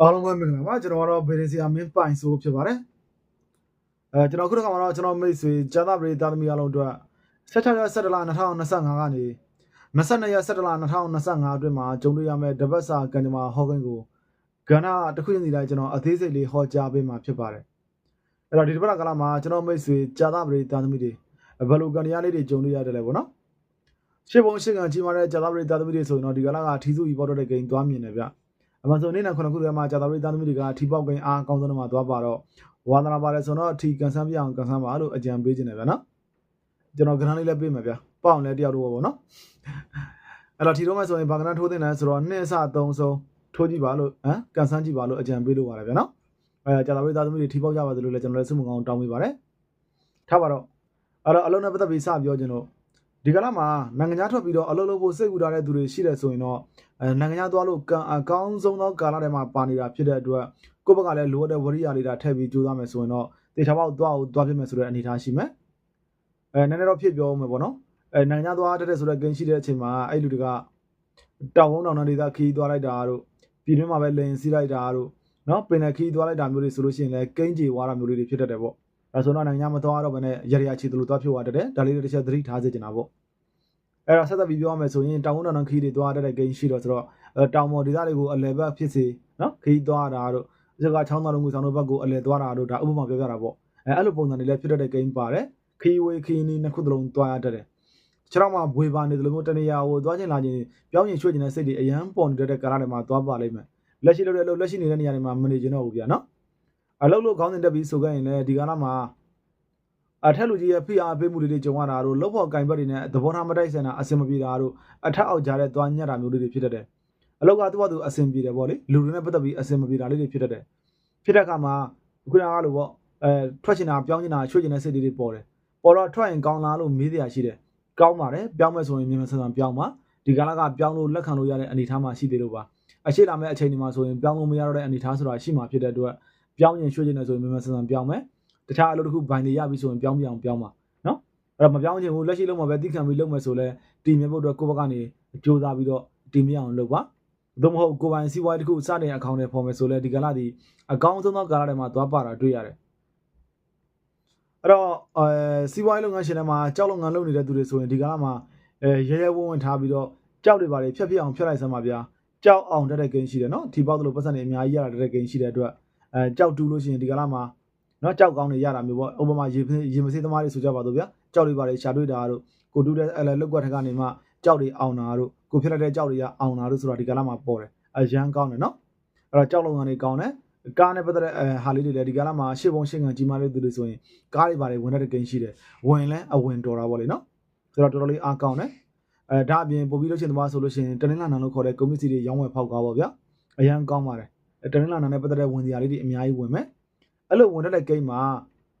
အားလုံးပဲမင်္ဂလာပါကျွန်တော်ကတော့ဗေဒစီယာမင်းပိုင်ဆိုဖြစ်ပါတယ်အဲကျွန်တော်ခုတစ်ခါမှာတော့ကျွန်တော်မိတ်ဆွေဂျာသာပရိသတ်သမီးအားလုံးအတွက်16ရက်17လ2025ကနေ22ရက်17လ2025အတွင်းမှာဂျုံတွေ့ရမယ့်တပတ်စာကန်ဂျမာဟော့ဂင်ကိုကဏ္ဍတစ်ခုချင်းစီတိုင်းကျွန်တော်အသေးစိတ်လေးဟောကြားပေးမှာဖြစ်ပါတယ်အဲ့တော့ဒီတပတ်ကလာမှာကျွန်တော်မိတ်ဆွေဂျာသာပရိသတ်သမီးတွေဘယ်လိုကန်ရလေးတွေဂျုံတွေ့ရတယ်လဲပေါ့နော်ရှေ့ဘုံရှေ့ကန်ကြီးမာတဲ့ဂျာသာပရိသတ်သမီးတွေဆိုရင်တော့ဒီကလာကထီစုဤပေါ်တော့တဲ့ဂိမ်းသွားမြင်တယ်ဗျ အမှန်ဆိုနေ့နဲ့ခုနှစ်ခုတည်းမှာကြာတော်ရိသားသမီးတွေကထီပေါက်ကိန်းအားအကောင်းဆုံးမှာသွားပါတော့ဝါသနာပါတယ်ဆိုတော့ထီကန်ဆန်းပြအောင်ကန်ဆန်းပါလို့အကြံပေးခြင်းတယ်ဗျာနော်ကျွန်တော်ကဏ္ဍလေးလည်းပေးမယ်ဗျာပေါ့အောင်လည်းတယောက်တော့ပေါ့နော်အဲ့တော့ထီတော့မှဆိုရင်ဘာကဏ္ဍထိုးတင်လဲဆိုတော့နှစ်အစသုံးဆုံးထိုးကြည့်ပါလို့ဟမ်ကန်ဆန်းကြည့်ပါလို့အကြံပေးလို့ပါတယ်ဗျာနော်အဲကြာတော်ရိသားသမီးတွေထီပေါက်ကြပါသလိုလည်းကျွန်တော်လည်းစုမကောင်းတောင်းပေးပါတယ်ထားပါတော့အဲ့တော့အလုံးနဲ့ပတ်သက်ပြီးစပြောခြင်းလို့ ဒီကလာမှာနိုင်ငံခြားထွက်ပြီးတော့အလုပ်လုပ်ဖို့စိတ်ကူတာတဲ့သူတွေရှိတယ်ဆိုရင်တော့အဲနိုင်ငံခြားသွားလို့ကံအကောင်းဆုံးသောကာလထဲမှာပါနေတာဖြစ်တဲ့အတွက်ကိုယ့်ဘက်ကလည်းလိုအပ်တဲ့ဝရိယလေးတာထည့်ပြီးကြိုးစားမယ်ဆိုရင်တော့တေချာပေါက်သွားဖို့သွားဖြစ်မယ်ဆိုတဲ့အနေအထားရှိမယ်အဲနည်းနည်းတော့ဖြစ်ပြောမယ်ပေါ့နော်အဲနိုင်ငံခြားသွားတဲ့ဆိုတဲ့ဂိမ်းရှိတဲ့အချိန်မှာအဲ့လူတွေကတောင်ကုန်းတောင်တန်းဒေသခီးသွားလိုက်တာတို့ပြည်တွင်းမှာပဲလင်စီးလိုက်တာတို့နော်ပင်လယ်ခီးသွားလိုက်တာမျိုးတွေဆိုလို့ရှိရင်လည်းဂိမ်းကြေဝါတာမျိုးလေးတွေဖြစ်တတ်တယ်ပေါ့အဲဆိုတော့နိုင်ငံခြားမသွားတော့ဘဲနဲ့ရရချီတလို့သွားဖြစ်သွားတတ်တယ်ဒါလေးတွေတစ်ချက်သတိထားစေချင်တာပေါ့ အဲ့တော့ဆက်သက်ပြီးပြောရမယ်ဆိုရင်တောင်ကုန်းတောင်တန်းခီးတွေသွားတတ်တဲ့ဂိမ်းရှိတော့ဆိုတော့အဲတောင်ပေါ်ဒေသတွေကိုအလဲဘက်ဖြစ်စေနော်ခီးသွားတာတို့ဒီကချောင်းသားလုံးကိုဆောင်တို့ဘက်ကိုအလဲသွားတာတို့ဒါဥပမာပြောပြတာပေါ့အဲအဲ့လိုပုံစံတွေလည်းဖြစ်တတ်တဲ့ဂိမ်းပါတယ်ခီးဝေးခီးနီးနှစ်ခုသလုံးသွားရတတ်တယ်ခြေထောက်မှာဘွေပါနေတယ်လို့မျိုးတနေရာကိုသွားချင်လာချင်းပြောင်းရင်ရွှေ့ချင်တဲ့စိတ်တွေအရန်ပေါ်နေတတ်တဲ့ကာလတွေမှာသွားပါလိမ့်မယ်လက်ရှိလုပ်တဲ့အလုပ်လက်ရှိနေတဲ့နေရာတွေမှာမနေချင်တော့ဘူးဗျာနော်အလုပ်လို့ခေါင်းစဉ်တက်ပြီးဆိုခဲ့ရင်လည်းဒီကာလမှာ အထက်လူကြီးရဲ့ဖိအားပေးမှုတွေကြုံရတာတို့လောက်ဖို့ကင်ဘက်တွေနဲ့သဘောထားမတိုက်ဆိုင်တာအဆင်မပြေတာတို့အထက်အောက်ကြားတဲ့သွားညက်တာမျိုးတွေဖြစ်တတ်တယ်အလောက်ကသူ့ဘာသူအဆင်ပြေတယ်ပေါ့လေလူတွေနဲ့ပတ်သက်ပြီးအဆင်မပြေတာလေးတွေဖြစ်တတ်တယ်ဖြစ်တဲ့အခါမှာခုနကလိုပေါ့အဲထွက်ချင်တာပြောင်းချင်တာရွှေ့ချင်တဲ့စိတ်တွေပေါ်တယ်ပေါ်တော့ထွက်ရင်ကောင်းလားလို့မေးစရာရှိတယ်ကောင်းပါတယ်ပြောင်းမယ်ဆိုရင်မြန်မြန်ဆန်ဆန်ပြောင်းပါဒီကာလကပြောင်းလို့လက်ခံလို့ရတဲ့အနေအထားမှရှိသေးလို့ပါအရှိလာမဲ့အချိန်ဒီမှာဆိုရင်ပြောင်းလို့မရတော့တဲ့အနေအထားဆိုတာရှိမှဖြစ်တဲ့အတွက်ပြောင်းရင်ရွှေ့ချင်တယ်ဆိုရင်မြန်မြန်ဆန်ဆန်ပြောင်းမယ် တခြားအလုပ်တစ်ခုဘိုင်တွေရပြီဆိုရင်ပြောင်းပြအောင်ပြောင်းပါနော်အဲ့တော့မပြောင်းချင်ဘူးလက်ရှိလုံးမှာပဲတိခံပြီးလုပ်မယ်ဆိုလဲတီမြတ်ဖို့အတွက်ကိုယ့်ဘက်ကနေကြိုးစားပြီးတော့တီမြတ်အောင်လုပ်ပါသို့မဟုတ်ကိုပိုင်စီးပွားရေးတစ်ခုစတဲ့အကောင့်နဲ့ပေါ်မယ်ဆိုလဲဒီကလာဒီအကောင့်ဆုံးသောကာလတွေမှာသွားပါတာတွေ့ရတယ်အဲ့တော့အဲစီးပွားရေးလုပ်ငန်းရှင်တွေမှာကြောက်လုပ်ငန်းလုပ်နေတဲ့သူတွေဆိုရင်ဒီကလာမှာအဲရဲရဲဝံ့ဝံ့ထားပြီးတော့ကြောက်တွေပါလေဖြတ်ဖြတ်အောင်ဖြတ်လိုက်စမ်းပါဗျာကြောက်အောင်တက်တဲ့ဂိမ်းရှိတယ်နော်ဒီပေါက်တို့ပတ်စံတွေအများကြီးရတာတက်တဲ့ဂိမ်းရှိတဲ့အတွက်အဲကြောက်တူလို့ရှိရင်ဒီကလာမှာ နော်ကြောက်ကောင်းတွေရတာမျိုးပေါ့ဥပမာရေရေမစေးသမားတွေဆိုကြပါတော့ဗျာကြောက်တွေပါလေရှာတွေ့တာတို့ကိုတူတဲ့အဲလောက်ကွက်ထက်ကနေမှကြောက်တွေအောင်တာတို့ကိုဖြစ်လိုက်တဲ့ကြောက်တွေကအောင်တာတို့ဆိုတာဒီကလာမှာပေါ်တယ်အရန်ကောင်းတယ်နော်အဲ့တော့ကြောက်လုံငန်းတွေကောင်းတယ်ကားနဲ့ပတ်သက်တဲ့အဲဟာလေးတွေလည်းဒီကလာမှာရှေ့ဘုံရှေ့ငံကြီးမားတဲ့သူတွေဆိုရင်ကားတွေပါလေဝင်တဲ့ဂိမ်းရှိတယ်ဝင်လဲအဝင်တော်တာပေါ့လေနော်ဆိုတော့တော်တော်လေးအားကောင်းတယ်အဲဒါအပြင်ပို့ပြီးလို့ရှိရင်သမားဆိုလို့ရှိရင်တနင်္လာနံလို့ခေါ်တဲ့ကွန်မြူနတီတွေရောင်းဝယ်ဖောက်ကားပေါ့ဗျာအရန်ကောင်းပါတယ်တနင်္လာနံနဲ့ပတ်သက်တဲ့ဝင်စရာလေးတွေအများကြီးဝင်မယ် အဲ့လိုဝင်တဲ့ဂိမ်းမှာ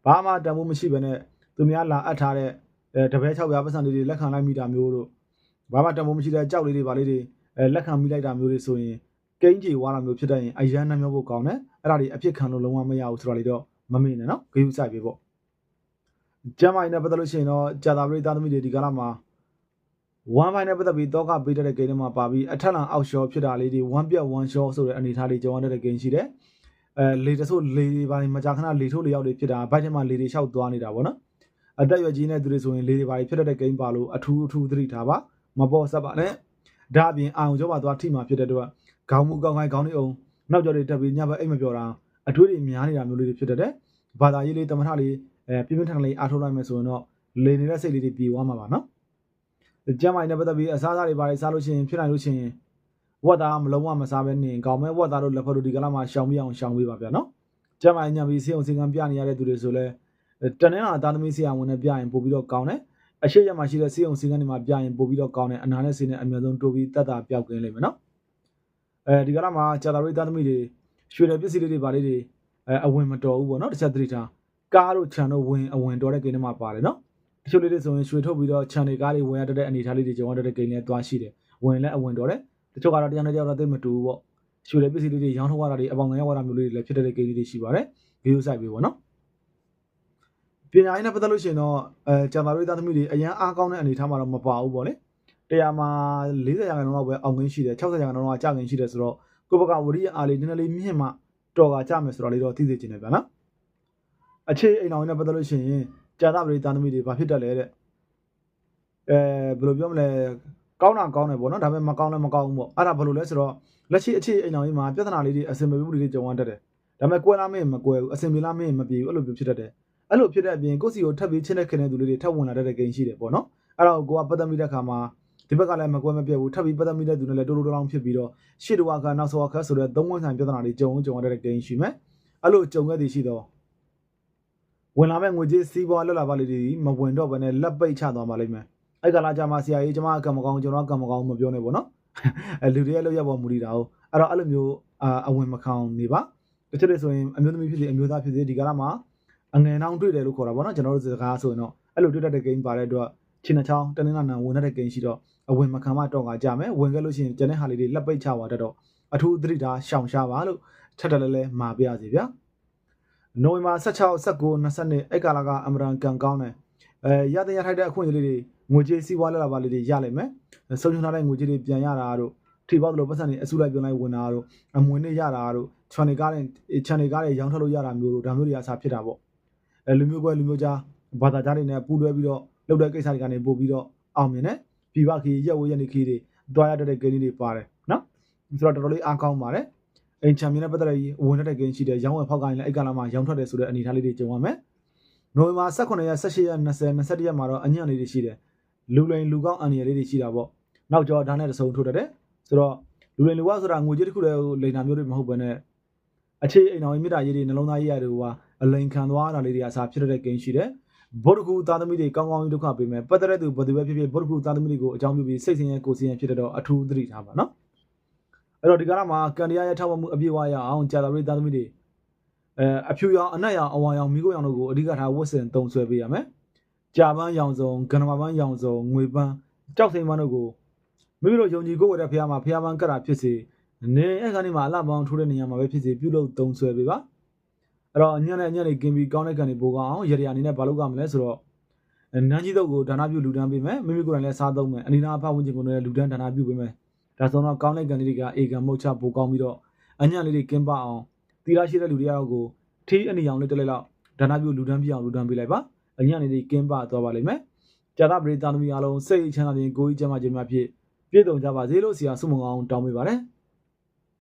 ဘာမှတန်ဖိုးမရှိဘဲနဲ့သူများလာအပ်ထားတဲ့အဲတပည့်6ပြားပတ်စံလေးတွေလက်ခံလိုက်မိတာမျိုးတို့ဘာမှတန်ဖိုးမရှိတဲ့ကြောက်လေးတွေပါလေးတွေအဲလက်ခံမိလိုက်တာမျိုးတွေဆိုရင်ကိန်းကြီးဝါတာမျိုးဖြစ်တတ်ရင်အရန်နှမျိုးဖို့ကောင်းတယ်အဲ့ဒါတွေအဖြစ်ခံလို့လုံးဝမရဘူးဆိုတာလေးတော့မမေ့နဲ့နော်ဂရုစိုက်ပေးပေါ့ကျမ်းမိုင်နဲ့ပတ်သက်လို့ရှိရင်တော့ကြာတာပရိသတ်သမီးတွေဒီကာလမှာဝမ်ပိုင်းနဲ့ပတ်သက်ပြီးတော့ကပေးတဲ့ဂိမ်းတွေမှာပါပြီးအထက်လန်အောက်ရှော့ဖြစ်တာလေးတွေဝမ်ပြတ်ဝမ်ရှော့ဆိုတဲ့အနေအထားလေးကြောင်းရတဲ့ဂိမ်းရှိတယ် အဲလေတဆို့လေတွေပါမကြာခဏလေထိုးလေရောက်တွေဖြစ်တာဘိုက်ထဲမှာလေတွေလျှောက်သွားနေတာပေါ့နော်အသက်ရွယ်ကြီးတဲ့သူတွေဆိုရင်လေတွေပါဖြစ်တဲ့ဂိမ်းပါလို့အထူးအထူးသတိထားပါမပေါ်ဆက်ပါနဲ့ဒါအပြင်အာုံကျော်ပါသွားထိမှာဖြစ်တဲ့အတွက်ခေါင်းမူကောင်းခိုင်းခေါင်းလေးအောင်နောက်ကျော်တွေတက်ပြီးညဘက်အိတ်မပြောတာအထွေးတွေများနေတာမျိုးလေးတွေဖြစ်တတ်တယ်ဘာသာရေးလေးတမထလေးအဲပြင်းပြင်းထန်ထန်လေးအားထုတ်လိုက်မယ်ဆိုရင်တော့လေနေတဲ့စိတ်လေးတွေပြေသွားမှာပါနော်ကျမ်းမိုင်နဲ့ပတ်သက်ပြီးအစားအစာတွေပါလေးစားလို့ရှိရင်ဖြစ်နိုင်လို့ရှိရင် ဝက်သားမလုံးဝမစားဘဲနေကောင်းမဲဝက်သားတို့လက်ဖက်တို့ဒီကလာမှာရှောင်ပြအောင်ရှောင်ပေးပါဗျာနော်ကျမ်းမိုင်ညံပြီးစေအောင်စင်ကံပြနေရတဲ့သူတွေဆိုလဲတနင်္လာသားသမီးဆရာဝန်နဲ့ပြရင်ပို့ပြီးတော့ကောင်းတယ်အရှိရမှာရှိတဲ့စေအောင်စင်ကံတွေမှာပြရင်ပို့ပြီးတော့ကောင်းတယ်အနာနဲ့စေနဲ့အများဆုံးတိုးပြီးတက်တာပြောက်ကင်းလိမ့်မယ်နော်အဲဒီကလာမှာကြာတာရိသားသမီးတွေရွှေတယ်ပစ္စည်းလေးတွေပါလေးတွေအဲအဝင်မတော်ဘူးပေါ့နော်တစ်ချက်သတိထားကားတို့ခြံတို့ဝင်အဝင်တော်တဲ့ကိန်းတွေမှာပါတယ်နော်တချို့လေးတွေဆိုရင်ရွှေထုတ်ပြီးတော့ခြံတွေကားတွေဝင်ရတဲ့အနေအထားလေးတွေကြောင်းရတဲ့ကိန်းလေးသွားရှိတယ်ဝင်လဲအဝင်တော်တယ် တချို့ကတော့တရားနဲ့တရားတော့သိမတူဘူးပေါ့ရွှေတဲ့ပစ္စည်းလေးတွေရောင်းထုတ်ရတာတွေအပေါင်ငယ်ရတာမျိုးလေးတွေလည်းဖြစ်တဲ့ကိန်းလေးတွေရှိပါတယ်ဗီဒီယိုဆိုင်ပေးပေါ့နော်ပညာရေးနဲ့ပတ်သက်လို့ရှိရင်တော့အဲဂျာမာရိသားသမီးတွေအရန်အားကောင်းတဲ့အနေအထားမှာတော့မပါဘူးပေါ့လေတရားမှာ40ရာခိုင်နှုန်းလောက်ပဲအောင်ငင်းရှိတယ်60ရာခိုင်နှုန်းလောက်ကကြာငင်းရှိတယ်ဆိုတော့ကိုယ့်ဘက်ကဝရိယအားလေးနည်းနည်းလေးမြင့်မှတော်ကကြမယ်ဆိုတော့လေးတော့သိသိချင်တယ်ဗျာနော်အခြေအိမ်အောင်နဲ့ပတ်သက်လို့ရှိရင်ကြာသပရိသသမီတွေဘာဖြစ်တတ်လဲတဲ့အဲဘယ်လိုပြောမလဲ ကောင်းတာကောင်းတယ်ပေါ့နော်ဒါပေမဲ့မကောင်းလည်းမကောင်းဘူးပေါ့အဲ့ဒါဘယ်လိုလဲဆိုတော့လက်ရှိအခြေအိမ်အောင်ကြီးမှာပြဿနာလေးတွေအစင်မပြေမှုတွေကြုံရတတ်တယ်ဒါပေမဲ့ကွဲလားမင်းမကွဲဘူးအစင်ပြေလားမင်းမပြေဘူးအဲ့လိုမျိုးဖြစ်တတ်တယ်အဲ့လိုဖြစ်တဲ့အပြင်ကိုယ့်စီကိုထပ်ပြီးချင်းတဲ့ခင်တဲ့သူလေးတွေထပ်ဝင်လာတတ်တဲ့ကိန်းရှိတယ်ပေါ့နော်အဲ့ဒါကိုကိုကပတ်သက်မိတဲ့ခါမှာဒီဘက်ကလည်းမကွဲမပြတ်ဘူးထပ်ပြီးပတ်သက်မိတဲ့သူနဲ့လည်းတိုးတိုးတောင်းဖြစ်ပြီးတော့ရှေ့တော့ကနောက်ဆောကဆိုတဲ့သုံးဝန်ဆိုင်ပြဿနာတွေကြုံကြုံရတဲ့ကိန်းရှိမယ်အဲ့လိုကြုံခဲ့သည်ရှိတော့ဝင်လာမဲ့ငွေကြေးစီးပွားလွတ်လာပါလိမ့်ဒီမဝင်တော့ဘဲနဲ့လက်ပိတ်ချသွားပါလိမ့်မယ် အဲ့ကလာကြမှာဆရာကြီးကျွန်မအကံမကောင်းကျွန်တော်အကံမကောင်းမပြောနဲ့ပေါ့နော်အဲလူတွေရဲ့လောက်ရပေါ်မူတည်တာဟုတ်အဲ့တော့အဲ့လိုမျိုးအာအဝင်မခံနေပါတချို့တွေဆိုရင်အမျိုးသမီးဖြစ်စေအမျိုးသားဖြစ်စေဒီကလာမှာအငယ်နှောင်းတွေ့တယ်လို့ခေါ်တာပေါ့နော်ကျွန်တော်တို့စကားဆိုရင်တော့အဲ့လိုတွေ့တတ်တဲ့ဂိမ်းပါတဲ့အတွက်ချင်းနှချောင်းတနင်္လာနေ့ဝင်တဲ့ဂိမ်းရှိတော့အဝင်မခံမတော့ကကြမယ်ဝင်ခဲ့လို့ရှိရင်ကျန်တဲ့ဟာလေးတွေလက်ပိတ်ချသွားတတ်တော့အထူးသတိထားရှောင်ရှားပါလို့ထပ်တယ်လဲလဲမှာပြရစီဗျာနိုဝင်ဘာ16 19 22အဲ့ကာလကအမရန်ကန်ကောင်းတယ် အဲရတဲ့ရထိုက်တဲ့အခွင့်အရေးလေးတွေငွေကြေးစီးပွားလက်လာပါလေးတွေရလိမ့်မယ်ဆုံးရှုံးထားတဲ့ငွေကြေးတွေပြန်ရတာတို့ထိပေါက်လို့ပတ်စံတွေအစုလိုက်ပြန်လိုက်ဝင်တာတို့အမွေနဲ့ရတာတို့ channel ကားတွေ channel ကားတွေရောင်းထွက်လို့ရတာမျိုးတို့ဒါမျိုးတွေအစားဖြစ်တာပေါ့အဲလူမျိုးကွဲလူမျိုးကြားဘာသာကြားတွေနဲ့ပူးတွဲပြီးတော့လုပ်တဲ့ကိစ္စတွေကနေပို့ပြီးတော့အောင်မြင်တယ်ပြပခီရက်ဝရက်နေခီတွေတွားရတဲ့ဂိမ်းတွေပါတယ်နော်ဆိုတော့တော်တော်လေးအားကောင်းပါတယ်အိမ်ချန်ပီယံနဲ့ပတ်သက်တဲ့ဝင်တဲ့ဂိမ်းရှိတယ်ရောင်းဝယ်ဖောက်ကိုင်းလည်းအဲ့ကလာမှာရောင်းထွက်တယ်ဆိုတဲ့အနေအထားလေးတွေကြုံရမယ် နိုဝင်ဘာ18ရက်18ရက်20 21ရက်မှာတော့အညံ့လေးတွေရှိတယ်လူလိန်လူကောင်းအန်ရလေးတွေရှိတာပေါ့နောက်ကျော်ဒါနဲ့တစုံထိုးတတ်တယ်ဆိုတော့လူလိန်လူကောင်းဆိုတာငွေကြေးတစ်ခုတည်းကိုလိန်နာမျိုးတွေမဟုတ်ဘဲနဲ့အခြေအိမ်တော်ကြီးမြစ်တာရေးတွေနှလုံးသားရေးရတယ်ကအလိန်ခံသွားတာလေးတွေအစားဖြစ်တဲ့ဂိမ်းရှိတယ်ဗုဒ္ဓကူသားသမီးတွေကောင်းကောင်းဒုက္ခပေးမယ်ပတ်သက်တဲ့သူဘယ်သူပဲဖြစ်ဖြစ်ဗုဒ္ဓကူသားသမီးတွေကိုအကြောင်းပြုပြီးစိတ်ဆင်းရဲကိုယ်ဆင်းရဲဖြစ်တဲ့တော့အထူးသတိထားပါနော်အဲ့တော့ဒီကာလမှာကန်ဒီယာရဲ့ထောက်ပံ့မှုအပြည့်အဝရအောင်ကြာတာရေးသားသမီးတွေ အဲအဖြူရောင်အနက်ရောင်အဝါရောင်မိခိုးရောင်တို့ကိုအဓိကထားဝတ်ဆင်တုံဆွဲပေးရမယ်ကြာပန်းရောင်စုံဂန္ဓမာပန်းရောင်စုံငွေပန်းကြောက်စိမ်ပန်းတို့ကိုမိမိတို့ယုံကြည်ကိုယ်ဝတ်တဲ့ဖះမှာဖះပန်းကတ်တာဖြစ်စေနေအဲ့ခါနေမှာအလှပေါင်းထိုးတဲ့နေရာမှာပဲဖြစ်စေပြုလုပ်တုံဆွဲပေးပါအဲ့တော့ညနေညနေကင်ပြီးကောင်းတဲ့ကန်တွေပိုကောင်းအောင်ရရအနေနဲ့ဘာလုပ်ကြမလဲဆိုတော့နန်းကြီးတော့ကိုဒါနပြုလူဒန်းပေးမယ်မိမိကိုယ်တိုင်လည်းစားသုံးမယ်အနိနာအဖဝင်းကျင်ကိုလည်းလူဒန်းဒါနပြုပေးမယ်ဒါဆိုတော့ကောင်းတဲ့ကန်တွေကအေကံမုတ်ချပိုကောင်းပြီးတော့အညံ့လေးတွေကင်းပအောင် တီလာရှိတဲ့လူတွေရောက်ကိုထီးအနီအောင်လေးတက်လိုက်လောက်ဒါနပြုလူဒန်းပြအောင်လူဒန်းပေးလိုက်ပါအညံ့လေးတွေကင်းပသွားပါလိမ့်မယ်ကြာတာပရိသတ်သမီးအားလုံးစိတ်ချမ်းသာခြင်းကိုယ်ကြီးကျမ်းမာခြင်းများဖြင့်ပြည့်စုံကြပါစေလို့ဆရာဆုမွန်အောင်တောင်းပေးပါတယ်